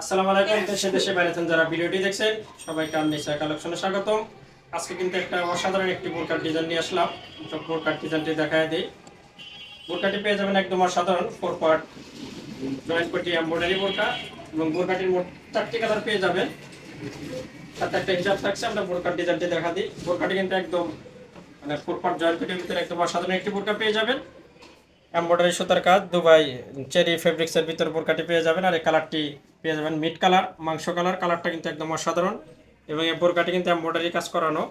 আসসালামু আলাইকুম, দেশে দেশে বাইরে যারা ভিডিওটি দেখছেন, সবাইকে আমি নিসা কালেকশনে স্বাগতম। আজকে কিন্তু একটা অসাধারণ একটি বোরকার ডিজাইন নিয়ে আসলাম। তো বোরকার ডিজাইনটি দেখায় দিই। বোরকাটি পেয়ে যাবেন একদম অসাধারণ ফোর পার্ট জয়েন্ট কোটি এমব্রয়ডারি বোরকা এবং বোরকাটির মোট চারটি কালার পেয়ে যাবেন। সাথে একটা হিসাব থাকছে, আমরা বোরকার ডিজাইনটি দেখা দিই। বোরকাটি কিন্তু একদম মানে ফোর পার্ট জয়েন্ট কোটির ভিতরে একদম অসাধারণ একটি বোরকা পেয়ে যাবেন। এমব্রয়ডারি সুতার কাজ, দুবাই চেরি ফেব্রিক্সের ভিতর বোরকাটি পেয়ে যাবেন আর এই কালারটি পেয়ে যাবেন মিট কালার মাংস কালার কালারটা কিন্তু একদম অসাধারণ এবং এই বোরকাটি কিন্তু এমব্রয়ডারি কাজ করানো,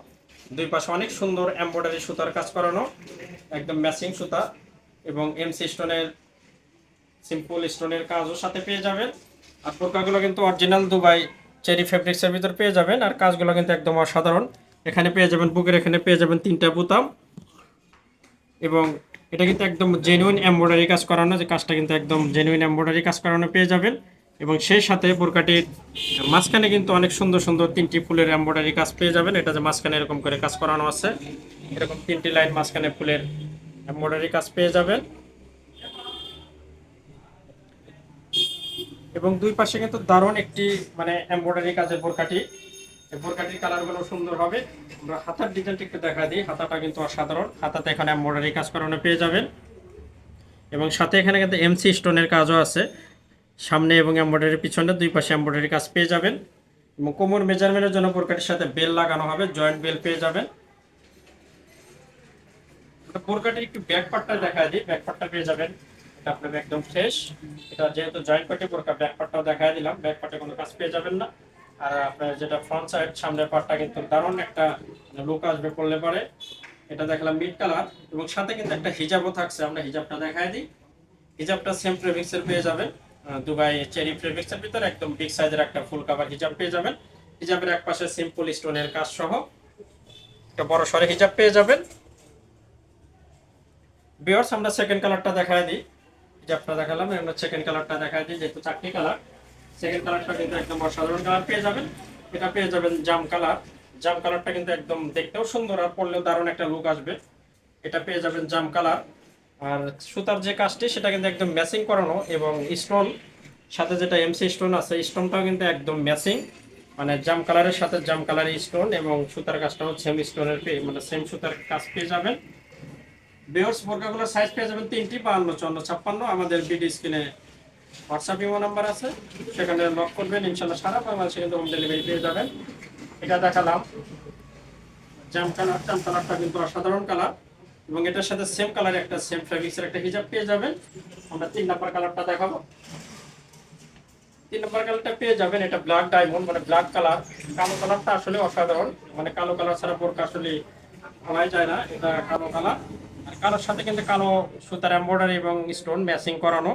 দুই পাশে অনেক সুন্দর এমব্রয়ডারি সুতার কাজ করানো, একদম ম্যাচিং সুতা এবং এমসি স্টোনের সিম্পল স্টোনের কাজও সাথে পেয়ে যাবেন। আর বোরকাগুলো কিন্তু অরিজিনাল দুবাই চেরি ফেব্রিক্সের ভিতর পেয়ে যাবেন আর কাজগুলো কিন্তু একদম অসাধারণ। এখানে পেয়ে যাবেন বুকের এখানে পেয়ে যাবেন তিনটা বুতাম এবং এটা কিন্তু একদম জেনুইন এমব্রয়ডারি কাজ করানো, যে কাজটা কিন্তু একদম জেনুইন এমব্রয়ডারি কাজ করানো পেয়ে যাবেন। এবং সেই সাথে বোরকাটির মাঝখানে কিন্তু অনেক সুন্দর সুন্দর তিনটি ফুলের এমব্রয়ডারি কাজ পেয়ে যাবেন। এটা যে মাঝখানে এরকম করে কাজ করানো আছে, এরকম তিনটি লাইন মাঝখানে ফুলের এমব্রয়ডারি কাজ পেয়ে যাবেন। এবং দুই পাশে কিন্তু দারুণ একটি মানে এমব্রয়ডারি কাজের বোরকাটি বোরকাটির কালারগুলো সুন্দর হবে। আমরা হাতার ডিজাইনটা একটু দেখা দিই। হাতাটা কিন্তু অসাধারণ। হাতাতে এখানে এমব্রয়ডারি কাজ করানো পেয়ে যাবেন। এবং সাথে এখানে কিন্তু এমসি স্টোনের কাজও আছে। সামনে এবং এমব্রয়ডারির পিছনে দুই পাশে এমব্রয়ডারি কাজ পেয়ে যাবেন। এবং কোমর মেজারমেন্টের জন্য বোরকাটির সাথে বেল লাগানো হবে। জয়েন্ট বেল পেয়ে যাবেন। বোরকাটির একটু ব্যাক পার্টটা দেখা দিই। ব্যাক পার্টটা পেয়ে যাবেন। এটা আপনার একদম ফ্রেশ এটা যেহেতু জয়েন্ট পার্টি বোরকা ব্যাক পার্টটাও দেখা দিলাম। ব্যাক পার্টে কোনো কাজ পেয়ে যাবেন না। আর আপনার যেটা ফ্রন্ট সাইড সামনের পার্টটা কিন্তু দারুণ একটা লুক আসবে পড়লে পরে। এটা দেখলাম মিড কালার এবং সাথে কিন্তু একটা হিজাবও থাকছে। আমরা হিজাবটা দেখাই দিই। হিজাবটা সেম প্রেমিক্সের পেয়ে যাবেন। দুবাই চেরি প্রেমিক্সের ভিতরে একদম বিগ সাইজের একটা ফুল কাভার হিজাব পেয়ে যাবেন। হিজাবের এক পাশে সিম্পল স্টোনের কাজ সহ একটা বড় সরে হিজাব পেয়ে যাবেন। বিয়ার্স আমরা সেকেন্ড কালারটা দেখাই দিই। হিজাবটা দেখালাম, আমরা সেকেন্ড কালারটা দেখাই দিই, যেহেতু চারটি কালার সেকেন্ড কালারটা কিন্তু একদম অসাধারণ কালার পেয়ে যাবেন। এটা পেয়ে যাবেন জাম কালার জাম কালারটা কিন্তু একদম দেখতেও সুন্দর আর পরলেও দারুণ একটা লুক আসবে। এটা পেয়ে যাবেন জাম কালার আর সুতার যে কাজটি, সেটা কিন্তু একদম ম্যাচিং করানো এবং স্টোন সাথে যেটা এমসি স্টোন আছে স্টোনটাও কিন্তু একদম ম্যাচিং মানে জাম কালারের সাথে জাম কালারের স্টোন এবং সুতার কাজটাও সেম স্টোনের পেয়ে মানে সেম সুতার কাজ পেয়ে যাবেন। বেয়র্স বোরকাগুলোর সাইজ পেয়ে যাবেন তিনটি, বাহান্ন চন্ন ছাপ্পান্ন। আমাদের বিডি স্ক্রিনে হোয়াটসঅ্যাপ ইমো নাম্বার আছে, সেখানে লক করবেন ইনশাল্লাহ সারা বাংলাদেশে কিন্তু হোম ডেলিভারি পেয়ে যাবেন। এটা দেখালাম। জাম কালার জাম কালারটা কিন্তু অসাধারণ কালার এবং এটার সাথে সেম কালার একটা সেম ফেব্রিক্সের একটা হিজাব পেয়ে যাবেন। আমরা তিন নাম্বার কালারটা দেখাবো। তিন নম্বর কালারটা পেয়ে যাবেন, এটা ব্ল্যাক ডায়মন্ড মানে ব্ল্যাক কালার কালো কালারটা আসলে অসাধারণ মানে কালো কালার ছাড়া বোরকা আসলে ভাবাই যায় না, এটা কালো কালার আর কালোর সাথে কিন্তু কালো সুতার এম্বয়ডারি এবং স্টোন ম্যাচিং করানো।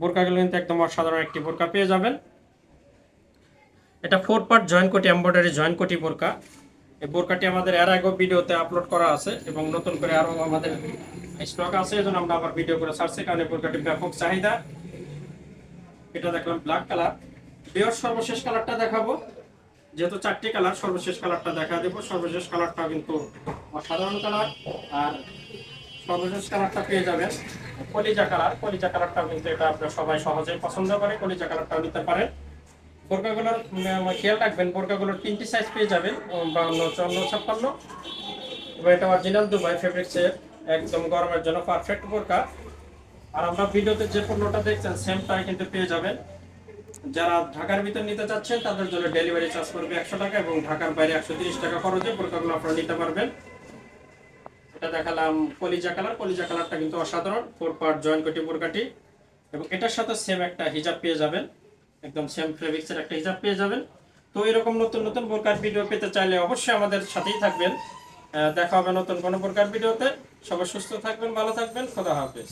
বোরকাগুলো কিন্তু একদম অসাধারণ একটি বোরকা পেয়ে যাবেন। এটা ফোর পার্ট জয়েন্ট কোটি এম্বয়ডারি জয়েন্ট কোটি বোরকা। এই বোরকাটি আমাদের এর আগেও ভিডিওতে আপলোড করা আছে এবং নতুন করে আরও আমাদের স্টক আছে, এজন্য আমরা আবার ভিডিও করে ছাড়ছি কারণ এই বোরকাটি ব্যাপক চাহিদা। এটা দেখলাম ব্ল্যাক কালার বিয়র সর্বশেষ কালারটা দেখাবো। যেহেতু চারটি কালার সর্বশেষ কালারটা দেখা দেবো। সর্বশেষ কালারটা কিন্তু অসাধারণ কালার আর সর্বশেষ কালারটা পেয়ে যাবেন। কলিজা কালার, কলিজা কালারটাও কিন্তু এটা আপনার সবাই সহজেই পছন্দ করে, কলিজা কালারটাও নিতে পারেন। বোরকাগুলোর খেয়াল রাখবেন, বোরকাগুলোর তিনটি সাইজ পেয়ে যাবেন বাউন্ন, চুয়ান্ন, ছাপ্পান্ন। এবং এটা অরিজিনাল দুবাই ফেব্রিক্সের একদম গরমের জন্য পারফেক্ট বোরকা। আর আমরা ভিডিওতে যে পণ্যটা দেখছেন সেমটাই কিন্তু পেয়ে যাবেন। যারা ঢাকার ভিতর নিতে চাচ্ছেন, তাদের জন্য ডেলিভারি চার্জ করবে একশো টাকা এবং ঢাকার বাইরে একশো টাকা খরচে বোরকাগুলো আপনারা নিতে পারবেন। এটা দেখালাম কলিজা কালার। কলিজা কালারটা কিন্তু অসাধারণ। ফোর পার্ট জয়েন্ট কোটি বোরকাটি এবং এটার সাথে সেম একটা হিজাব পেয়ে যাবেন। একদম সেম ফেব্রিক্সের একটা হিজাব পেয়ে যাবেন। তো এরকম নতুন নতুন বোরকার ভিডিও পেতে চাইলে অবশ্যই আমাদের সাথেই থাকবেন। দেখা হবে নতুন কোনো বোরকার ভিডিওতে সবাই সুস্থ থাকবেন, ভালো থাকবেন। খোদা হাফেজ।